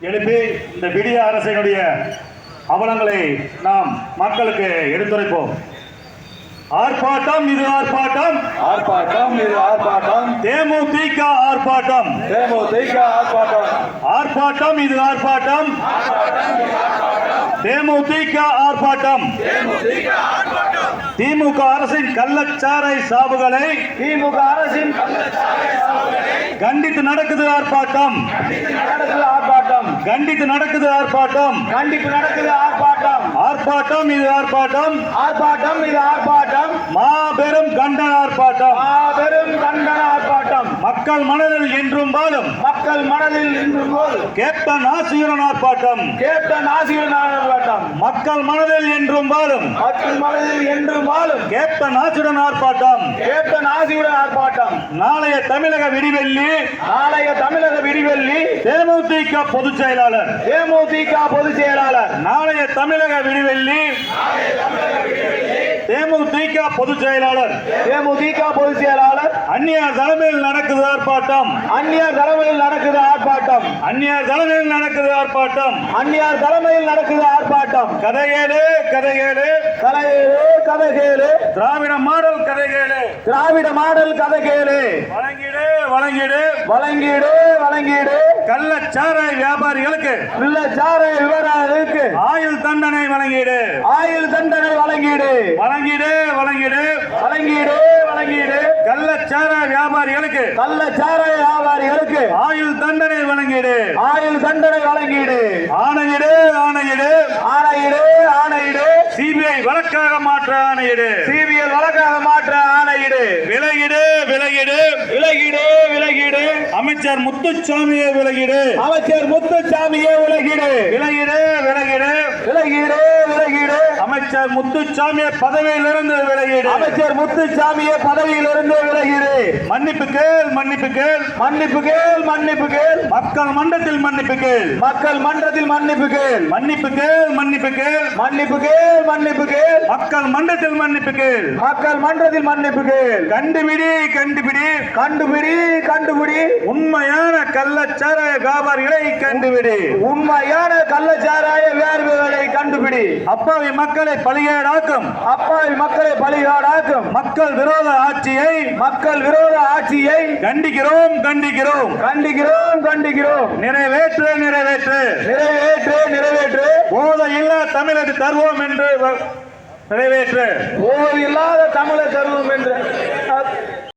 எழுப்பி இந்த விடிய அரசினுடைய அவலங்களை நாம் மக்களுக்கு எடுத்துரைப்போம். ஆர்ப்பாட்டம் இது ஆர்ப்பாட்டம். ஆர்ப்பாட்டம் இது ஆர்ப்பாட்டம். தேமுதிக ஆர்ப்பாட்டம். தேமுதிக ஆர்ப்பாட்டம். ஆர்ப்பாட்டம் இது ஆர்ப்பாட்டம். தேமுதிக ஆர்ப்பாட்டம். திமுக அரசின் கள்ளச்சாரை சாவுகளை திமுக அரசின் கண்டித்து நடக்குது ஆர்ப்பாட்டம். ஆர்ப்பாட்டம். கண்டித்து நடக்குது ஆர்ப்பாட்டம். கண்டிப்பு நடக்குது ஆர்ப்பாட்டம். ஆர்ப்பாட்டம் இது ஆர்ப்பாட்டம். ஆர்ப்பாட்டம் இது ஆர்ப்பாட்டம். மாபெரும் கண்டன ஆர்ப்பாட்டம். மக்கள் மனதில் என்றும் வாழும். மக்கள் மனதில் நின்றும் போது கேப்டன் ஆசிரியன் ஆர்ப்பாட்டம் கேப்டன் ஆசிரியர் ஆர்ப்பாட்டம் மக்கள் மனதில் என்றும் வாழும். மக்கள் மனதில் என்றும் வாழும். கேப்டன் ஆசிரியன் ஆர்ப்பாட்டம் கேப்டன் ஆசிரியர் ஆர்ப்பாட்டம் நாளைய தமிழக விடிவெள்ளி. நாளைய தமிழக விடிவெள்ளி. தேமுதிக பொதுச் செயலாளர். தேமுதிக பொதுச் செயலாளர். நாளைய தமிழக விடிவெள்ளி. தேமுதிக பொதுச் செயலாளர். தேமுதிக பொதுச் செயலாளர். அந்நியார் தலைமையில் நடக்குது ஆர்ப்பாட்டம். அந்நியார் தலைமையில் நடக்குது ஆர்ப்பாட்டம். அந்நியார் தலைமையில் நடக்குது ஆர்ப்பாட்டம். அந்நியார் தலைமையில் நடக்குது ஆர்ப்பாட்டம். கதையேடு கதையேடு கதையேழு கதை கேளு திராவிட மாடல் கதைகேடு திராவிட மாடல் கதை கேளு வழங்கிடு வழங்கிடு. வழங்கீடு வழங்கீடு. கள்ளச்சாராய வியாபாரிகளுக்கு. வில்லச்சார விவரங்களுக்கு ஆயுள் தண்டனை வழங்கிடு. ஆயுள் தண்டனை வழங்கிடு. வழங்கிடு வழங்கீடு. வழங்கீடு. கள்ளச்சாராய வியாபாரிகளுக்கு கள்ளச்சார வியாபாரிகளுக்கு ஆயுள் தண்டனை வழங்கிடு. ஆயுள் தண்டனை வழங்கீடு. ஆணையிடு ஆணையிடு. ஆணையிடு ஆணையிடு. சிபிஐ வழக்காக மாற்ற ஆணையிடு. சிபிஎல் வழக்காக மாற்ற ஆணையிடு. விலகிடு விலகிடு. விலகீடு விலகீடு. அமைச்சர் முத்துச்சாமியை விலகிடு. அமைச்சர் முத்துசாமியே விலகீடு. விலகீடு. அமைச்சர் முத்துச்சாமியை பதவியிலிருந்து விலகிடு. அமைச்சர் முத்துசாமியே பதவியிலிருந்து விலகீடு. மன்னிப்பு கேள் மன்னிப்பு கேள். மன்னிப்பு கேள் மன்னிப்பு கேள். மக்கள் மன்றத்தில் மன்னிப்பு கேள். மக்கள் மன்றத்தில் மன்னிப்பு கேள். மன்னிப்பு கேள் மன்னிப்பு கேள். மன்னிப்பு கேள் மன்னிப்பு கேள். மக்கள் மன்றத்தில் மன்னிப்பு கேள். மக்கள் மன்றத்தில் மன்னிப்பு கேள். கண்டுபிடி கண்டுபிடி. கண்டுபிடி கண்டுபிடி. உண்மையான கள்ளச்சாராய வியாபாரிகளை கண்டுபிடி. உண்மையான கள்ளச்சாராய வேர்வுகளை கண்டுபிடி. அப்பாவி மக்களை பலிகேடாக்கும். அப்பாவி மக்களை பலிகாடாக்கும். மக்கள் விரோத ஆட்சியை மக்கள் விரோத ஆட்சியை கண்டிக்கிறோம் கண்டிக்கிறோம். கண்டிக்கிறோம் கண்டிக்கிறோம். நிறைவேற்று நிறைவேற்று. நிறைவேற்று நிறைவேற்று. போதை இல்லா தமிழக தருவோம் என்று நிறைவேற்று. ஓர் இல்லாத தமிழர் தருவோம் என்று.